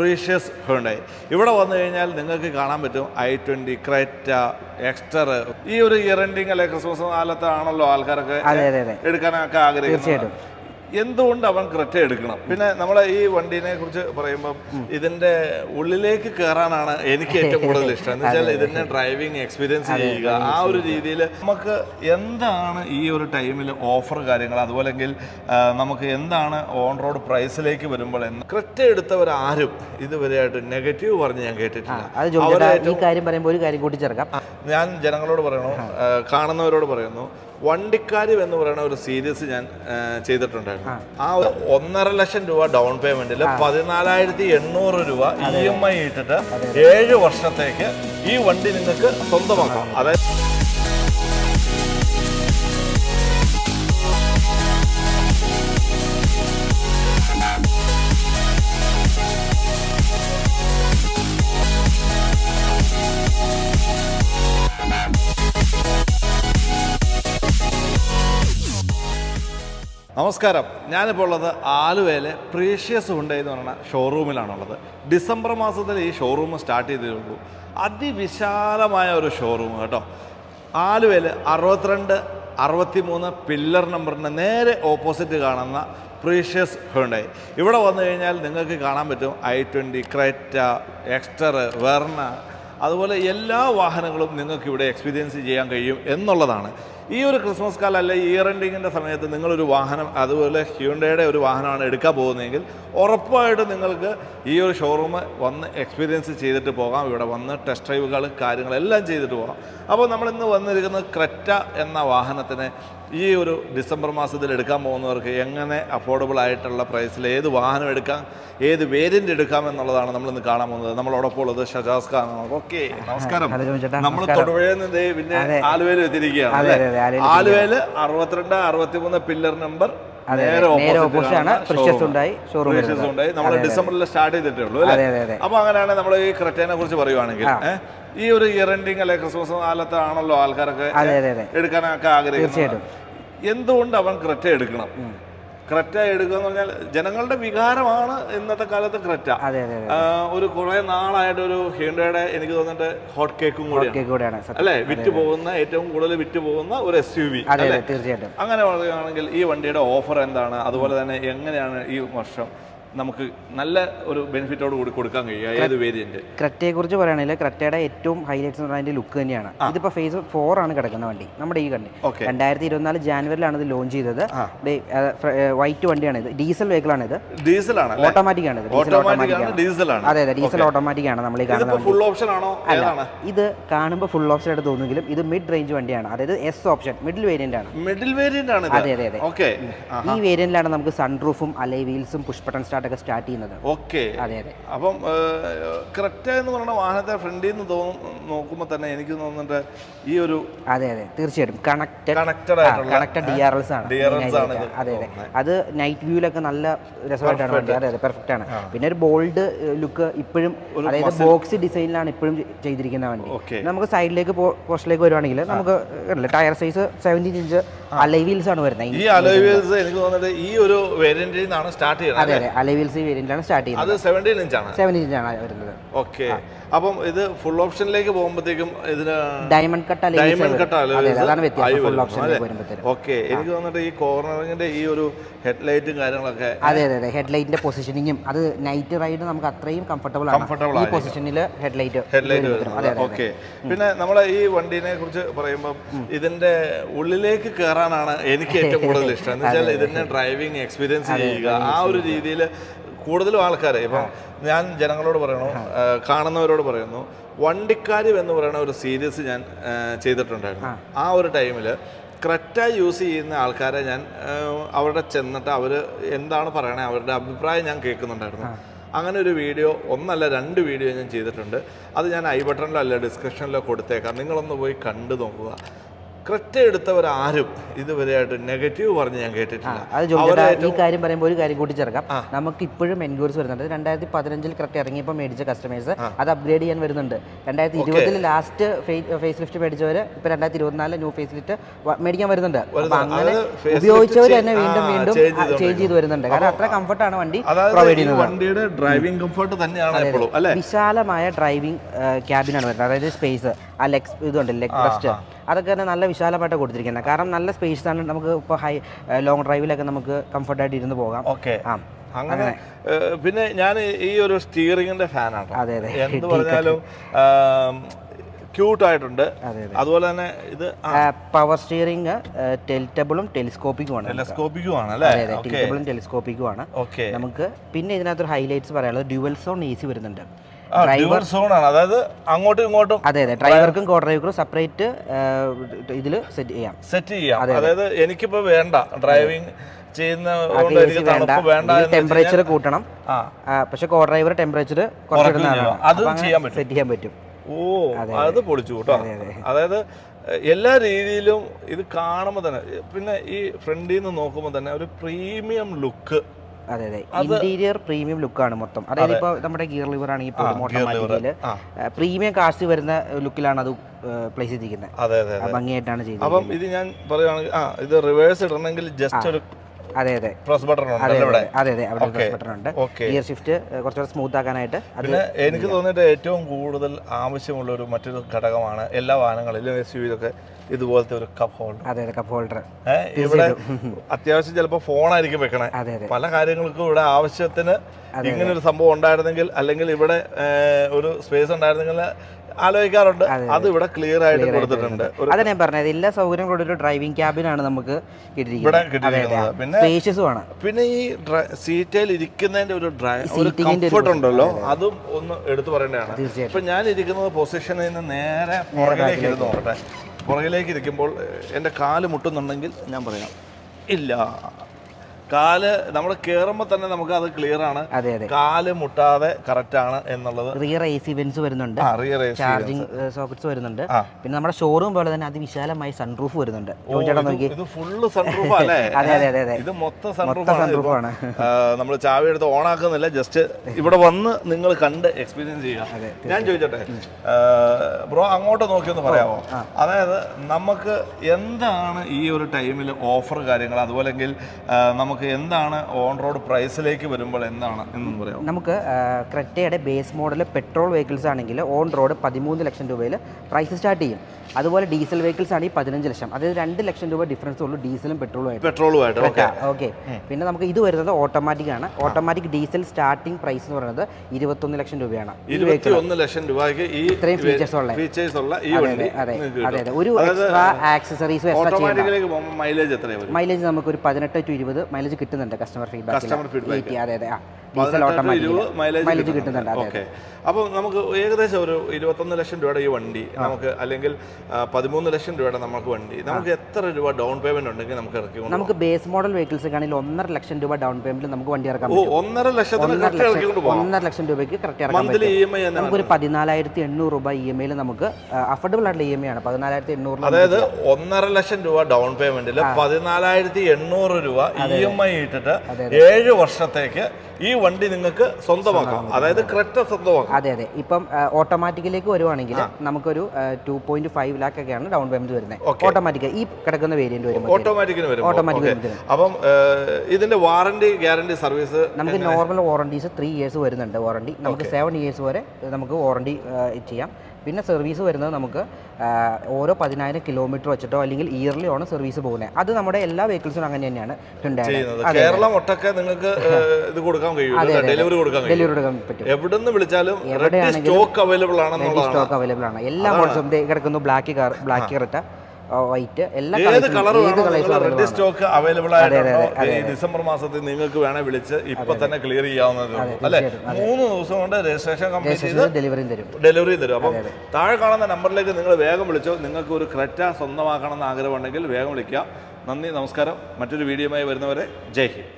Precious Hyundai ഇവിടെ വന്നു കഴിഞ്ഞാൽ നിങ്ങൾക്ക് കാണാൻ പറ്റും ഐ ട്വന്റി ക്രെറ്റ എക്സ്റ്റർ ഈ ഒരു ഇയർ എൻഡിങ് അല്ലെ ക്രിസ്മസ് കാലത്താണല്ലോ ആൾക്കാരൊക്കെ എടുക്കാനൊക്കെ ആഗ്രഹിക്കുന്നത്. എന്തുകൊണ്ട് അവൻ ക്രെറ്റ എടുക്കണം? പിന്നെ നമ്മളെ ഈ വണ്ടീനെ കുറിച്ച് പറയുമ്പോൾ ഇതിന്റെ ഉള്ളിലേക്ക് കയറാനാണ് എനിക്ക് ഏറ്റവും കൂടുതൽ ഇഷ്ടം. എന്ന് വെച്ചാൽ ഇതിന്റെ ഡ്രൈവിംഗ് എക്സ്പീരിയൻസ് ചെയ്യുക ആ ഒരു രീതിയിൽ നമുക്ക് എന്താണ് ഈ ഒരു ടൈമിൽ ഓഫർ കാര്യങ്ങൾ? അതുപോലെ നമുക്ക് എന്താണ് ഓൺ റോഡ് പ്രൈസിലേക്ക് വരുമ്പോൾ എന്ന് ക്രെറ്റ എടുത്തവർ ആരും ഇതുവരെയായിട്ട് നെഗറ്റീവ് പറഞ്ഞ് ഞാൻ കേട്ടിട്ടില്ല. ഈ കാര്യം പറയുമ്പോൾ ഒരു കാര്യം കൂട്ടിച്ചേർക്കാം. ഞാൻ ജനങ്ങളോട് പറയണു കാണുന്നവരോട് പറയുന്നു. വണ്ടിക്കാര്യം എന്ന് പറയുന്ന ഒരു സീരീസ് ഞാൻ ചെയ്തിട്ടുണ്ടായിരുന്നു. ആ ഒന്നര ലക്ഷം രൂപ ഡൗൺ പേയ്മെന്റിൽ പതിനാലായിരത്തി എണ്ണൂറ് രൂപ ഇ എം ഐ ഇട്ടിട്ട് ഏഴ് വർഷത്തേക്ക് ഈ വണ്ടി നിങ്ങൾക്ക് സ്വന്തമാക്കാം. അതായത് നമസ്കാരം. ഞാനിപ്പോൾ ഉള്ളത് ആലുവയിലെ പ്രീഷ്യസ് ഉണ്ട് എന്ന് പറയുന്ന ഷോറൂമിലാണുള്ളത് ഡിസംബർ മാസത്തിൽ ഈ ഷോറൂം സ്റ്റാർട്ട് ചെയ്തിട്ടുള്ളൂ. അതിവിശാലമായ ഒരു ഷോറൂം കേട്ടോ. ആലുവയിൽ അറുപത്തിരണ്ട് അറുപത്തി മൂന്ന് പില്ലർ നമ്പറിന്റെ നേരെ ഓപ്പോസിറ്റ് കാണുന്ന പ്രീഷ്യസ് ഹുണ്ടായി ഇവിടെ വന്നു കഴിഞ്ഞാൽ നിങ്ങൾക്ക് കാണാൻ പറ്റും i twenty Creta Exter Verna അതുപോലെ എല്ലാ വാഹനങ്ങളും നിങ്ങൾക്ക് ഇവിടെ എക്സ്പീരിയൻസ് ചെയ്യാൻ കഴിയും എന്നുള്ളതാണ്. ഈ ഒരു ക്രിസ്മസ് കാലം അല്ലെ ഇയർ എൻഡിങ്ങിന്റെ സമയത്ത് നിങ്ങളൊരു വാഹനം അതുപോലെ ഹ്യൂണ്ടയുടെ ഒരു വാഹനമാണ് എടുക്കാൻ പോകുന്നതെങ്കിൽ ഉറപ്പായിട്ട് നിങ്ങൾക്ക് ഈ ഒരു ഷോറൂം വന്ന് എക്സ്പീരിയൻസ് ചെയ്തിട്ട് പോകാം. ഇവിടെ വന്ന് ടെസ്റ്റ് ഡ്രൈവുകൾ കാര്യങ്ങളെല്ലാം ചെയ്തിട്ട് പോകാം. അപ്പോൾ നമ്മൾ ഇന്ന് വന്നിരിക്കുന്നത് ക്രെറ്റ എന്ന വാഹനത്തിന് ഈ ഒരു ഡിസംബർ മാസത്തിൽ എടുക്കാൻ പോകുന്നവർക്ക് എങ്ങനെ അഫോർഡബിൾ ആയിട്ടുള്ള പ്രൈസിൽ ഏത് വാഹനം എടുക്കാം ഏത് വേരിയന്റ് എടുക്കാം എന്നുള്ളതാണ് നമ്മൾ ഇന്ന് കാണാൻ പോകുന്നത്. നമ്മളോടൊപ്പം ഉള്ളത് ഷജാസ് ഖാൻ ഓക്കെ നമസ്കാരം. നമ്മൾ തൊടുപുഴയിൽ നിന്ന് പിന്നെ ആലുവയിൽ എത്തിയിരിക്കുകയാണ് ആലുവയിൽ അറുപത്തിരണ്ട് അറുപത്തിമൂന്ന് പില്ലർ നമ്പർ. നേരെ opposite ആണ്. ഉണ്ടായി വരുന്നത്. Hyundai. നമ്മൾ ഡിസംബറിൽ സ്റ്റാർട്ട് ചെയ്തിട്ടേ ഉള്ളൂ അപ്പൊ അങ്ങനെയാണ് നമ്മൾ ഈ ക്രെറ്റേനെ കുറിച്ച് പറയുവാണെങ്കിൽ ഈ ഒരു ഇയർ എൻഡിങ് അല്ലെ ക്രിസ്മസ് കാലത്താണല്ലോ ആൾക്കാരൊക്കെ എടുക്കാനൊക്കെ ആഗ്രഹിക്കുന്നത്. എന്തുകൊണ്ട് അവൻ ക്രെറ്റ എടുക്കണം? ക്രെറ്റ എടുക്കുക എന്ന് പറഞ്ഞാൽ ജനങ്ങളുടെ വികാരമാണ് ഇന്നത്തെ കാലത്ത് ക്രെറ്റ. ഒരു കുറെ നാളായിട്ട് ഒരു ഹീണ്ടയുടെ എനിക്ക് തോന്നിട്ട് ഹോട്ട് കേക്കും കൂടിയാണ്. അല്ലെ? വിറ്റ് പോകുന്ന ഏറ്റവും കൂടുതൽ വിറ്റ് പോകുന്ന ഒരു എസ് യു വി തീർച്ചയായിട്ടും. അങ്ങനെ പറയുകയാണെങ്കിൽ ഈ വണ്ടിയുടെ ഓഫർ എന്താണ്? അതുപോലെ തന്നെ എങ്ങനെയാണ് ഈ വർഷം നമുക്ക് നല്ല ഒരു ബെനിഫിറ്റോട് കൂടി കൊടുക്കാൻ കഴിയും. ഏത് വേരിയന്റ് ക്രെറ്റയെ കുറിച്ച് പറയുകയാണെങ്കിൽ ക്രെറ്റയുടെ ഏറ്റവും ഹൈലൈറ്റ്സ് എന്ന് പറഞ്ഞാൽ ലുക്ക് തന്നെയാണ്. ഇതിപ്പോൾ ഫേസ് ഫോർ ആണ് കിടക്കുന്ന വണ്ടി. നമ്മുടെ ഈ കണ്ടി. രണ്ടായിരത്തി ഇരുപത്തിനാല് ജാനുവരിയിലാണ് ഇത് ലോഞ്ച് ചെയ്തത്. വൈറ്റ് വണ്ടിയാണ് ഇത്. ഡീസൽ വെഹിക്കിൾ ആണ് ഇത്. ഡീസൽ ഓട്ടോമാറ്റിക് ആണ് ഇത്. ഡീസൽ ഓട്ടോമാറ്റിക് ആണ് ഡീസലാണ് അതെ അതെ ഡീസൽ ഓട്ടോമാറ്റിക് ആണ് നമ്മൾ ഈ കാണുന്ന ഇതിപ്പോ വണ്ടി. ഫുൾ ഓപ്ഷൻ ആണോ ഇത് കാണുമ്പോൾ ഫുൾ ഓപ്ഷൻ ആയിട്ട് തോന്നുമെങ്കിലും ഇത് മിഡ് റേഞ്ച് വണ്ടിയാണ്. അതായത് എസ് ഓപ്ഷൻ മിഡിൽ വേരിയന്റ് ആണ്. മിഡിൽ വേരിയന്റ് ആണ് അതെ അതെ അതെ. ഈ വേരിയന്റിലാണ് നമുക്ക് സൺറൂഫും അലേ വീൽസും പുഷ് ബട്ടൺ ഒക്കെ സ്റ്റാർട്ട് ചെയ്യുന്നത്. ഓക്കെ. അതെ അതെ. അപ്പം ക്രെറ്റ എന്ന് പറയുന്ന വാഹനത്തെ ഫ്രണ്ടിൽ നിന്ന് തോന്നും നോക്കുമ്പോൾ തന്നെ എനിക്ക് തോന്നുന്നുണ്ട് ഈ ഒരു അതെ അതെ. തീർച്ചയായിട്ടും. Connected connected connected D R Ls ആണ്. അതെ അതെ. അത് നൈറ്റ് വ്യൂലൊക്കെ നല്ല രസമായിട്ടാണ് വണ്ടി അതെ അതെ. പെർഫെക്റ്റ് ആണ്. പിന്നെ ഒരു ബോൾഡ് ലുക്ക് ഇപ്പോഴും അതായത് ബോക്സ് ഡിസൈനിലാണ് ഇപ്പോഴും ചെയ്തിരിക്കുന്ന വണ്ടി. നമുക്ക് സൈഡിലേക്ക് പോസ്റ്റിലേക്ക് വരുവാണെങ്കിൽ നമുക്ക് tyre size seventeen inch alloy wheels ആണ് വരുന്നത്. ഈ അലോയിൽസ് എനിക്ക് തോന്നുന്നത് ഈ ഒരു വേരിയന്റിൽ നിന്നാണ് സ്റ്റാർട്ട് ചെയ്യുന്നത് അതെ അതെ. അലൈ വീൽസ് വേരിയന്റിലാണ് സ്റ്റാർട്ട് ചെയ്യുന്നത്. അത് സെവന്റീൻ ഇഞ്ചാണ് വരുന്നത്. ഓക്കെ അപ്പം ഇത് ഫുൾ ഓപ്ഷനിലേക്ക് പോകുമ്പോഴത്തേക്കും ഇതിന് ഡയമണ്ട് കട്ട് ഡയമണ്ട് കട്ട് അതാണ് വ്യത്യാസം. ഫുൾ ഓപ്ഷനിലേക്ക് വരുമ്പോഴത്തേക്കും ഓക്കെ എനിക്ക് തോന്നിട്ട് ഈ കോർണറിങ്ങിന്റെ ഈ ഒരു ഹെഡ്ലൈറ്റും കാര്യങ്ങളൊക്കെ അതെ അതെ അതെ. ഹെഡ്ലൈറ്റിന്റെ പൊസിഷനിങ്ങും അത് നൈറ്റ് റൈഡ് നമുക്ക് അത്രയും കംഫർട്ടബിൾ ആണ്. Comfortable ഈ. പൊസിഷനിൽ ഹെഡ്ലൈറ്റ് ഹെഡ്ലൈറ്റ് ഓക്കെ പിന്നെ നമ്മൾ ഈ വണ്ടീനെ കുറിച്ച് പറയുമ്പോൾ ഇതിന്റെ ഉള്ളിലേക്ക് കയറാനാണ് എനിക്ക് ഏറ്റവും കൂടുതൽ ഇഷ്ടം. എന്ന് വെച്ചാൽ ഇതിന്റെ ഡ്രൈവിംഗ് എക്സ്പീരിയൻസ് ചെയ്യുക. ആ ഒരു രീതിയിൽ കൂടുതലും ആൾക്കാരെ. ഇപ്പം ഞാൻ ജനങ്ങളോട് പറയണു കാണുന്നവരോട് പറയുന്നു വണ്ടിക്കാര്യം എന്ന് പറയുന്ന ഒരു സീരീസ് ഞാൻ ചെയ്തിട്ടുണ്ടായിരുന്നു. ആ. ഒരു ടൈമിൽ ക്രെറ്റ യൂസ് ചെയ്യുന്ന ആൾക്കാരെ ഞാൻ അവിടെ ചെന്നിട്ട് അവർ എന്താണ് പറയണേ അവരുടെ അഭിപ്രായം ഞാൻ കേൾക്കുന്നുണ്ടായിരുന്നു. അങ്ങനെ ഒരു വീഡിയോ ഒന്നല്ല രണ്ട് വീഡിയോ ഞാൻ ചെയ്തിട്ടുണ്ട്. അത് ഞാൻ ഐ ബട്ടണിലോ അല്ല ഡിസ്ക്രിപ്ഷനിലോ കൊടുത്തേക്കാം. നിങ്ങളൊന്ന് പോയി കണ്ടു നോക്കുക. ക്രെറ്റ എടുത്തവരാരും ഇതുവരെയായിട്ട് നെഗറ്റീവ് പറഞ്ഞ് ഞാൻ കേട്ടിട്ടില്ല. അത് ഈ കാര്യം പറയുമ്പോൾ ഒരു കാര്യം കൂട്ടി ചേർക്കാം. നമുക്ക് ഇപ്പോഴും എൻക്വയറീസ് വരുന്നുണ്ട്. രണ്ടായിരത്തി പതിനഞ്ചിൽ കറക്റ്റ് ഇറങ്ങിയപ്പോൾ മേടിച്ച കസ്റ്റമേഴ്സ് അത് അപ്ഗ്രേഡ് ചെയ്യാൻ വരുന്നുണ്ട്. രണ്ടായിരത്തി ഇരുപതിൽ ലാസ്റ്റ് ഫേസ് ലിഫ്റ്റ് മേടിച്ചവർ ഇപ്പൊ രണ്ടായിരത്തി ഇരുപത്തിനാല് ന്യൂ ഫേസ് ലിഫ്റ്റ് മേടിക്കാൻ വരുന്നുണ്ട്. അപ്പൊ അങ്ങനെ ഉപയോഗിച്ചവർ തന്നെ വീണ്ടും വീണ്ടും ചേഞ്ച് ചെയ്ത് വരുന്നുണ്ട്. കാരണം അത്ര കംഫർട്ടാണ് വണ്ടി പ്രൊവൈഡ് ചെയ്യുന്നത്. വണ്ടിയുടെ ഡ്രൈവിംഗ് കംഫർട്ട് തന്നെയാണ് എപ്പോഴും വിശാലമായ ഡ്രൈവിംഗ് ക്യാബിനാണ് വരുന്നത്. അതായത് സ്പേസ് ആ ലെഗ് ഇതുണ്ട് ലെഗ് റെസ്റ്റ് അതൊക്കെ തന്നെ നല്ല വിശാലമായിട്ട് കൊടുത്തിരിക്കുന്നത് കാരണം നല്ല സ്പേസ് ആണ്. നമുക്ക് ഇപ്പോൾ ഹൈ ലോങ് ഡ്രൈവിലൊക്കെ നമുക്ക് കംഫർട്ടായിട്ട് ഇരുന്ന് പോകാം. ഓക്കെ. ആ അങ്ങനെ പിന്നെ ഞാൻ ഈ ഒരു സ്റ്റിയറിംഗിന്റെ ഫാനാണ് അതെ അതെ. എന്ത് പറഞ്ഞാലും ക്യൂട്ട് ആയിട്ടുണ്ട്. അതെ അതെ. അതുപോലെ തന്നെ ഇത് പവർ സ്റ്റിയറിംഗ് ടെലിറ്റബിളും ടെലിസ്കോപ്പിക്കും ആണ് അല്ലേ? അതെ അതെ. ടെലിറ്റബിളും ടെലിസ്കോപ്പിക്കുമാണ് ഓക്കെ. നമുക്ക് പിന്നെ ഇതിനകത്തൊരു ഹൈലൈറ്റ്സ് പറയാനുള്ളത് ഡ്യുവൽ സോൺ എ സി വരുന്നുണ്ട്. ഡ്യുവൽ സോൺ ആണ്. അതായത് അങ്ങോട്ടും ഇങ്ങോട്ടും അതെ അതെ. ഡ്രൈവർക്കും കോ ഡ്രൈവർക്കും സെപ്പറേറ്റ് ഇതിൽ സെറ്റ് ചെയ്യാം. സെറ്റ് ചെയ്യാം. അതായത് എനിക്കിപ്പോ വേണ്ട. ഡ്രൈവിംഗ് ടെമ്പറേച്ചർ കൂട്ടണം. പക്ഷെ കോ ഡ്രൈവർ ടെമ്പറേച്ചർ അതും ചെയ്യാൻ പറ്റും. സെറ്റ് ചെയ്യാൻ പറ്റും. ഓ അത് പൊളിച്ചു കേട്ടോ. അതായത് എല്ലാ രീതിയിലും ഇത് കാണുമ്പോൾ തന്നെ പിന്നെ ഈ ഫ്രണ്ടിൽ നിന്ന് നോക്കുമ്പോൾ തന്നെ ഒരു പ്രീമിയം ലുക്ക് അതെ അതെ. ഇന്റീരിയർ പ്രീമിയം ലുക്കാണ് മൊത്തം. അതായത് ഇപ്പൊ നമ്മുടെ ഗിയർ ലിവർ ആണെങ്കിൽ പോലും ഓട്ടോമാറ്റിക്കൽ ആ. പ്രീമിയം കാസ്റ്റ് വരുന്ന ലുക്കിലാണ് അത് പ്ലേസ് ചെയ്തിരിക്കുന്നത് ഭംഗിയായിട്ടാണ് ചെയ്തത് അപ്പം ഇത് ഞാൻ പറയുകയാണെങ്കിൽ ആ ഇത് റിവേഴ്സ് ഇടണമെങ്കിൽ ജസ്റ്റ് ഒരു അതെ അതെ. പ്ലസ് ബട്ടൺ അതെ ഇവിടെ? അതെ അതെ അവിടെ പ്ലസ് ബട്ടൺ ഉണ്ട്. ഗിയർ ഷിഫ്റ്റ് കുറച്ചുകൂടെ സ്മൂത്ത് ആക്കാനായിട്ട് പിന്നെ എനിക്ക് തോന്നിയിട്ട് ഏറ്റവും കൂടുതൽ ആവശ്യമുള്ള ഒരു മറ്റൊരു ഘടകമാണ് എല്ലാ വാഹനങ്ങളിലും എസ് യു ഇതൊക്കെ ഇതുപോലത്തെ ഒരു കപ്പ് ഹോൾഡർ അതെ അതെ കപ്പ് ഹോൾഡർ ഇവിടെ അത്യാവശ്യം ചിലപ്പോൾ ഫോണായിരിക്കും വെക്കണേ. പല കാര്യങ്ങൾക്കും ഇവിടെ ആവശ്യത്തിന് ഇങ്ങനെ ഒരു സംഭവം ഉണ്ടായിരുന്നെങ്കിൽ അല്ലെങ്കിൽ ഇവിടെ ഒരു സ്പേസ് ഉണ്ടായിരുന്നെങ്കിൽ ആലോചിക്കാറുണ്ട്. അത് ഇവിടെ ക്ലിയർ ആയിട്ട് കൊടുത്തിട്ടുണ്ട്. അതെ ഞാൻ പറഞ്ഞത്. എല്ലാ സൗകര്യം കൂടെ ഒരു ഡ്രൈവിംഗ് ക്യാബിനാണ് നമുക്ക് കിട്ടിയിരിക്കുന്നത്. പിന്നെ പിന്നെ ഈ സീറ്റയിൽ ഇരിക്കുന്നതിന്റെ ഒരു ഒരു കംഫർട്ട് ഉണ്ടല്ലോ. അതും ഒന്ന് എടുത്തു പറയേണ്ടതാണ്. ഇപ്പൊ ഞാൻ ഇരിക്കുന്നത് പൊസിഷനിൽ നിന്ന് നേരെ പുറകിലേക്ക് ഇരുന്ന് നോക്കട്ടെ. പുറകിലേക്ക് ഇരിക്കുമ്പോൾ എന്റെ എന്റെ കാൽ മുട്ടുന്നുണ്ടെങ്കിൽ ഞാൻ പറയാം ഇല്ല കാൽ നമ്മൾ കയറുമ്പോൾ തന്നെ നമുക്ക് അത് ക്ലിയർ ആണ്. അതെ അതെ. കാൽ മുട്ടാതെ കറക്റ്റ് ആണ് എന്നുള്ളത്. റിയർ എ സി വെൻസ് വരുന്നുണ്ട്. റിയർ ചാർജിങ് സോക്കറ്റ്സ് വരുന്നുണ്ട്. പിന്നെ നമ്മുടെ ഷോറൂം പോലെ തന്നെ അതിവിശാലമായി സൺറൂഫ് വരുന്നുണ്ട്. ചേട്ടാ നോക്കി ഇത് ഫുള്ള് സൺറൂഫ് അല്ലേ അതെ അതെ അതെ ഇത് മൊത്തം സൺറൂഫ് ആണ്. നമ്മൾ ചാവി എടുത്ത് ഓണാക്കുന്നില്ല ജസ്റ്റ് ഇവിടെ വന്ന് നിങ്ങൾ കണ്ട് എക്സ്പീരിയൻസ് ചെയ്യുക. ഞാൻ ചോദിച്ചോട്ടെ? ബ്രോ അങ്ങോട്ട് നോക്കിയൊന്ന് പറയാമോ? അതായത് നമുക്ക് എന്താണ് ഈ ഒരു ടൈമിൽ ഓഫർ കാര്യങ്ങൾ അതുപോലെങ്കിൽ ആ, നമുക്ക് എന്താണ് ഓൺ റോഡ് പ്രൈസിലേക്ക് വരുമ്പോൾ എന്താണ് എന്നും പറയാം. നമുക്ക് ക്രെറ്റയുടെ ബേസ് മോഡൽ പെട്രോൾ വെഹിക്കിൾസ് ആണെങ്കിൽ ഓൺ റോഡ് പതിമൂന്ന് ലക്ഷം രൂപയിൽ പ്രൈസ് സ്റ്റാർട്ട് ചെയ്യും. അതുപോലെ ഡീസൽ വെഹിക്കിൾസ് ആണെങ്കിൽ പതിനഞ്ച് ലക്ഷം. അതായത് രണ്ട് ലക്ഷം രൂപ ഡിഫറൻസ് ഉള്ളൂ ഡീസലും പെട്രോളും ആയിട്ട്. പെട്രോളുമായിട്ട് ഓക്കെ ഓക്കെ പിന്നെ നമുക്ക് ഇത് വരുന്നത് ഓട്ടോമാറ്റിക് ആണ്. ഓട്ടോമാറ്റിക് ഡീസൽ സ്റ്റാർട്ടിംഗ് പ്രൈസ് എന്ന് പറയുന്നത് ഇരുപത്തൊന്ന് ലക്ഷം രൂപയാണ്. ലക്ഷം രൂപയ്ക്ക് ഈ ഇത്രയും features ഉള്ള. ഫീച്ചേഴ്സ് ഉള്ള ഈ അതെ അതെ അതെ ഒരു എക്സ്ട്രാ ആക്സസറീസ് മൈലേജ് മൈലേജ് നമുക്ക് ഒരു പതിനെട്ട് ടു ഇരുപത്. മൈലേജ് കിട്ടുന്നുണ്ട് കസ്റ്റമർ. ഫീഡ്ബാക്ക് അതെ അതെ. മൈലേജ് മൈലേജ് കിട്ടുന്നുണ്ട്. ഓക്കെ അപ്പോൾ നമുക്ക് ഏകദേശം ഒരു ഇരുപത്തൊന്ന് ലക്ഷം രൂപയുടെ ഈ വണ്ടി നമുക്ക് അല്ലെങ്കിൽ പതിമൂന്ന് ലക്ഷം രൂപയുടെ നമുക്ക് വണ്ടി. നമുക്ക് എത്ര രൂപ ഡൗൺ പേയ്മെന്റ് ഉണ്ടെങ്കിൽ നമുക്ക് ഇറക്കി നമുക്ക് ബേസ് മോഡൽ വെഹിക്കിൾസ് ആണെങ്കിൽ ഒന്നര ലക്ഷം രൂപ ഡൗൺ പേയ്മെന്റ് നമുക്ക് വണ്ടി ഇറക്കാം ഒന്നര ലക്ഷത്തിന് ലക്ഷം ഒന്നര ലക്ഷം രൂപയ്ക്ക് കറക്റ്റ് ഇറക്കാം മന്ത്ലി പറ്റും. ഇ എം ഐ തന്നെ നമുക്കൊരു പതിനാലായിരത്തി എണ്ണൂറ് രൂപ ഇ എം ഐയിൽ നമുക്ക് അഫോർഡബിൾ ആയിട്ടുള്ള ഇ എം ഐ ആണ്. പതിനാലായിരത്തി എണ്ണൂറ് അതായത് ഒന്നര ലക്ഷം രൂപ ഡൗൺ പേയ്മെന്റിൽ പതിനാലായിരത്തി എണ്ണൂറ് രൂപ ഇ എം ഐ ഇട്ടിട്ട് ഏഴ് വർഷത്തേക്ക് ഈ വണ്ടി നിങ്ങൾക്ക് സ്വന്തമാക്കാം. അതായത് ക്രെറ്റ സ്വന്തമാക്കാം. അതെ അതെ. ഇപ്പം ഓട്ടോമാറ്റിക്കിലേക്ക് വരുവാണെങ്കിൽ നമുക്കൊരു ടു പോയിന്റ് ഫൈവ് ലാക്ക് ഒക്കെയാണ് ഡൗൺ പേയ്മെന്റ് വരുന്നത്. ഓട്ടോമാറ്റിക് ഈ കിടക്കുന്ന വേരിയന്റ് വരുമ്പോൾ ഓട്ടോമാറ്റിക്കിന് വരും ഓട്ടോമാറ്റിക് അപ്പം ഇതിന്റെ വാറണ്ടി ഗ്യാരണ്ടി സർവീസ് നമുക്ക് നോർമൽ വാറണ്ടീസ് ത്രീ ഇയേഴ്സ് വരുന്നുണ്ട്. വാറണ്ടി നമുക്ക് സെവൻ ഇയേഴ്സ് വരെ നമുക്ക് വാറണ്ടി ചെയ്യാം. പിന്നെ സർവീസ് വരുന്നത് നമുക്ക് ഓരോ പതിനായിരം കിലോമീറ്റർ വെച്ചിട്ടോ അല്ലെങ്കിൽ ഇയർലി ആണ് സർവീസ് പോകുന്നത് അത് നമ്മുടെ എല്ലാ വെഹിക്കിൾസിനും അങ്ങനെ തന്നെയാണ്. കേരളം ഒട്ടൊക്കെ നിങ്ങൾക്ക് ഇത് കൊടുക്കാൻ കഴിയും. ഡെലിവറി കൊടുക്കാൻ ഡെലിവറി കൊടുക്കാൻ പറ്റും. എവിടുന്ന് വിളിച്ചാലും സ്റ്റോക്ക് അവൈലബിൾ ആണ് സ്റ്റോക്ക് അവൈലബിൾ ആണ്. എല്ലാ മോഡൽസും കിടക്കുന്നു black car black correct white എല്ലാ ഏത് കളർ റെഡി സ്റ്റോക്ക് അവൈലബിൾ ആയിട്ടുണ്ടോ ഡിസംബർ മാസത്തിൽ നിങ്ങൾക്ക് വേണേ വിളിച്ച് ഇപ്പൊ തന്നെ ക്ലിയർ ചെയ്യാവുന്നതേ ഉള്ളൂ. അല്ലെ? മൂന്ന് ദിവസം കൊണ്ട് രജിസ്ട്രേഷൻ കംപ്ലീറ്റ് ചെയ്ത് ഡെലിവറി തരും. ഡെലിവറി തരും. അപ്പം താഴെ കാണുന്ന നമ്പറിലേക്ക് നിങ്ങൾ വേഗം വിളിച്ചോ. നിങ്ങൾക്ക് ഒരു ക്രെറ്റ സ്വന്തമാക്കണം എന്ന് ആഗ്രഹമുണ്ടെങ്കിൽ വേഗം വിളിക്കുക. നന്ദി നമസ്കാരം. മറ്റൊരു വീഡിയോയുമായി വരുന്നവരെ ജയ് ഹിന്ദ്.